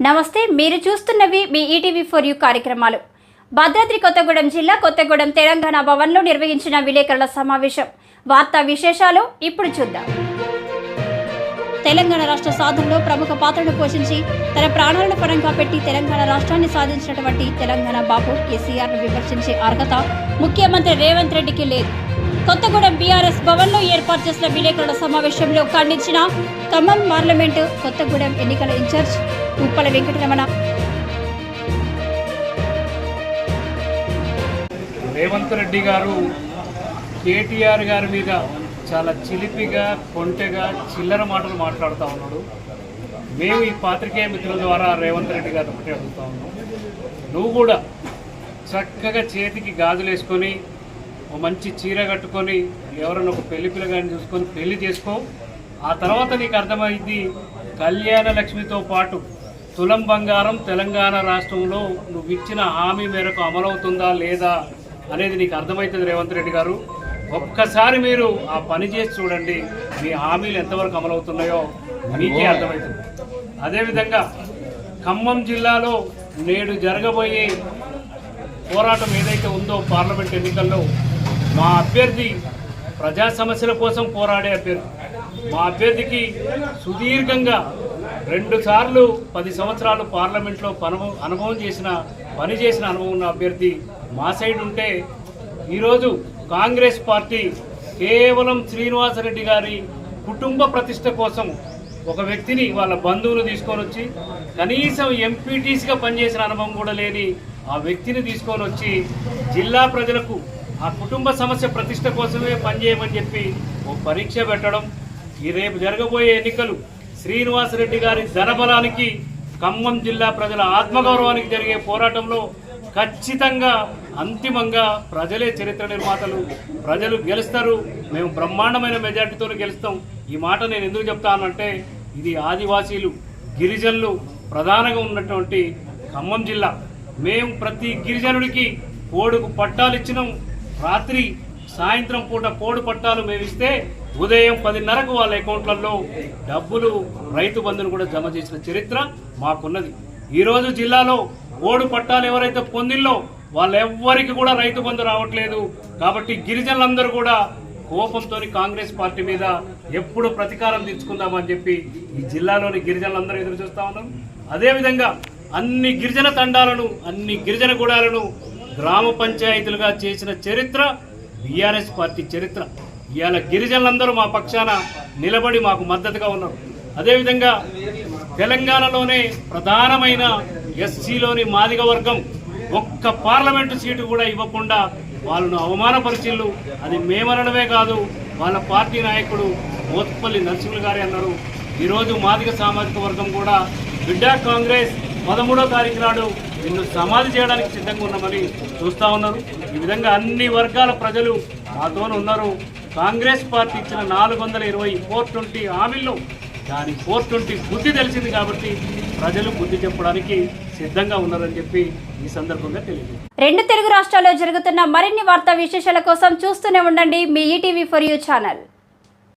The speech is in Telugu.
నమస్తే మీరు చూస్తున్నవి మీ ఈటీవీ ఫర్ యూ కార్యక్రమాలు. భద్రాద్రి కొత్తగూడెం జిల్లా కొత్తగూడెం తెలంగాణ భవన్లో నిర్వహించిన విలేకరుల సమావేశం. వార్తా విశేషాలు ఇప్పుడు చూద్దాం. తెలంగాణ రాష్ట్ర సాధనలో ప్రముఖ పాత్రను పోషించి తన ప్రాణాలను పరంగా పెట్టి తెలంగాణ రాష్ట్రాన్ని సాధించినటువంటి తెలంగాణ బాబు కేసీఆర్ను విమర్శించే అర్హత ముఖ్యమంత్రి రేవంత్ రెడ్డికి లేదు. కొత్తగూడెం బీఆర్ఎస్ భవన్లో ఏర్పాటు చేసిన విలేకరుల సమావేశంలో ఖండించిన ఖమ్మం పార్లమెంటు కొత్తగూడెం ఎన్నికల ఇన్ఛార్జ్ ఉప్పల వెంకటరమణ. రేవంత్ రెడ్డి గారు కేటీఆర్ గారి మీద చాలా చిలిపిగా కొంటెగా చిల్లర మాటలు మాట్లాడుతూ ఉన్నాడు. మేము ఈ పాత్రికేయ మిత్రుల ద్వారా రేవంత్ రెడ్డి గారు ఒకటి అడుగుతా ఉన్నాం. నువ్వు కూడా చక్కగా చేతికి గాజులు వేసుకొని ఓ మంచి చీర కట్టుకొని ఎవరైనా ఒక పెళ్ళి పిల్లగాని చూసుకొని పెళ్ళి చేసుకో. ఆ తర్వాత నీకు అర్థమైంది కళ్యాణ లక్ష్మితో పాటు తులం బంగారం తెలంగాణ రాష్ట్రంలో నువ్వు ఇచ్చిన హామీ మేరకు అమలవుతుందా లేదా అనేది నీకు అర్థమవుతుంది రేవంత్ రెడ్డి గారు. ఒక్కసారి మీరు ఆ పని చేసి చూడండి మీ హామీలు ఎంతవరకు అమలవుతున్నాయో మీకే అర్థమవుతుంది. అదేవిధంగా ఖమ్మం జిల్లాలో నేడు జరగబోయే పోరాటం ఏదైతే ఉందో పార్లమెంట్ ఎన్నికల్లో మా అభ్యర్థి ప్రజా సమస్యల కోసం పోరాడే అభ్యర్థి మా అభ్యర్థికి సుదీర్ఘంగా రెండు సార్లు పది సంవత్సరాలు పార్లమెంట్లో పనుభవం అనుభవం చేసిన పని చేసిన అనుభవం ఉన్న అభ్యర్థి మా సైడ్ ఉంటే ఈరోజు కాంగ్రెస్ పార్టీ కేవలం శ్రీనివాసరెడ్డి గారి కుటుంబ ప్రతిష్ట కోసం ఒక వ్యక్తిని వాళ్ళ బంధువులు తీసుకొని వచ్చి కనీసం ఎంపీటీసీగా పనిచేసిన అనుభవం కూడా లేని ఆ వ్యక్తిని తీసుకొని వచ్చి జిల్లా ప్రజలకు ఆ కుటుంబ సమస్య ప్రతిష్ట కోసమే పనిచేయమని చెప్పి ఓ పరీక్ష పెట్టడం ఈ రేపు జరగబోయే ఎన్నికలు శ్రీనివాసరెడ్డి గారి ధనబలానికి ఖమ్మం జిల్లా ప్రజల ఆత్మగౌరవానికి జరిగే పోరాటంలో ఖచ్చితంగా అంతిమంగా ప్రజలే చరిత్ర నిర్మాతలు. ప్రజలు గెలుస్తారు. మేము బ్రహ్మాండమైన మెజార్టీతో గెలుస్తాం. ఈ మాట నేను ఎందుకు చెప్తానంటే ఇది ఆదివాసీలు గిరిజనులు ప్రధానంగా ఉన్నటువంటి ఖమ్మం జిల్లా. మేము ప్రతి గిరిజనుడికి కోడుకు పట్టాలు ఇచ్చినాం. రాత్రి సాయంత్రం పూట కోడి పట్టాలు మేము ఇస్తే ఉదయం పదిన్నరకు వాళ్ళ అకౌంట్లలో డబ్బులు రైతు బంధును కూడా జమ చేసిన చరిత్ర మాకున్నది. ఈరోజు జిల్లాలో ఓడు పట్టాలు ఎవరైతే పొందిల్లో వాళ్ళెవ్వరికి కూడా రైతు బంధు రావట్లేదు. కాబట్టి గిరిజనులందరూ కూడా కోపంతో కాంగ్రెస్ పార్టీ మీద ఎప్పుడు ప్రతీకారం తీర్చుకుందామని చెప్పి ఈ జిల్లాలోని గిరిజనులందరూ ఎదురు చూస్తా ఉన్నారు అదేవిధంగా అన్ని గిరిజన తండాలను అన్ని గిరిజన గూడాలను గ్రామ పంచాయతీలుగా చేసిన చరిత్ర బీఆర్ఎస్ పార్టీ చరిత్ర. ఇవాళ గిరిజనులందరూ మా పక్షాన నిలబడి మాకు మద్దతుగా ఉన్నారు. అదేవిధంగా తెలంగాణలోనే ప్రధానమైన ఎస్సీలోని మాదిగ వర్గం ఒక్క పార్లమెంటు సీటు కూడా ఇవ్వకుండా వాళ్ళను అవమానపరిచిళ్ళు. అది మేమనడమే కాదు వాళ్ళ పార్టీ నాయకుడు మోత్పల్లి నరసింహులు గారే అన్నారు. ఈరోజు మాదిగ సామాజిక వర్గం కూడా బిడ్డా కాంగ్రెస్ పదమూడో తారీఖు నాడు నిన్ను సమాధి చేయడానికి సిద్ధంగా ఉన్నామని చూస్తా ఉన్నారు. ఈ విధంగా అన్ని వర్గాల ప్రజలు మాతో ఉన్నారు. కాంగ్రెస్ పార్టీ ఇచ్చిన నాలుగు వందల ఇరవై ఫోర్ ట్వంటీ హామీల్లో దాని ఫోర్ ట్వంటీ బుద్ధి తెలిసింది కాబట్టి ప్రజలు బుద్ధి చెప్పడానికి సిద్ధంగా ఉన్నారని చెప్పి ఈ సందర్భంగా తెలియదు రెండు తెలుగు రాష్ట్రాల్లో జరుగుతున్న మరిన్ని వార్తా విశేషాల కోసం చూస్తూనే ఉండండి మీ ఈటీవీ ఫర్ యూ ఛానల్.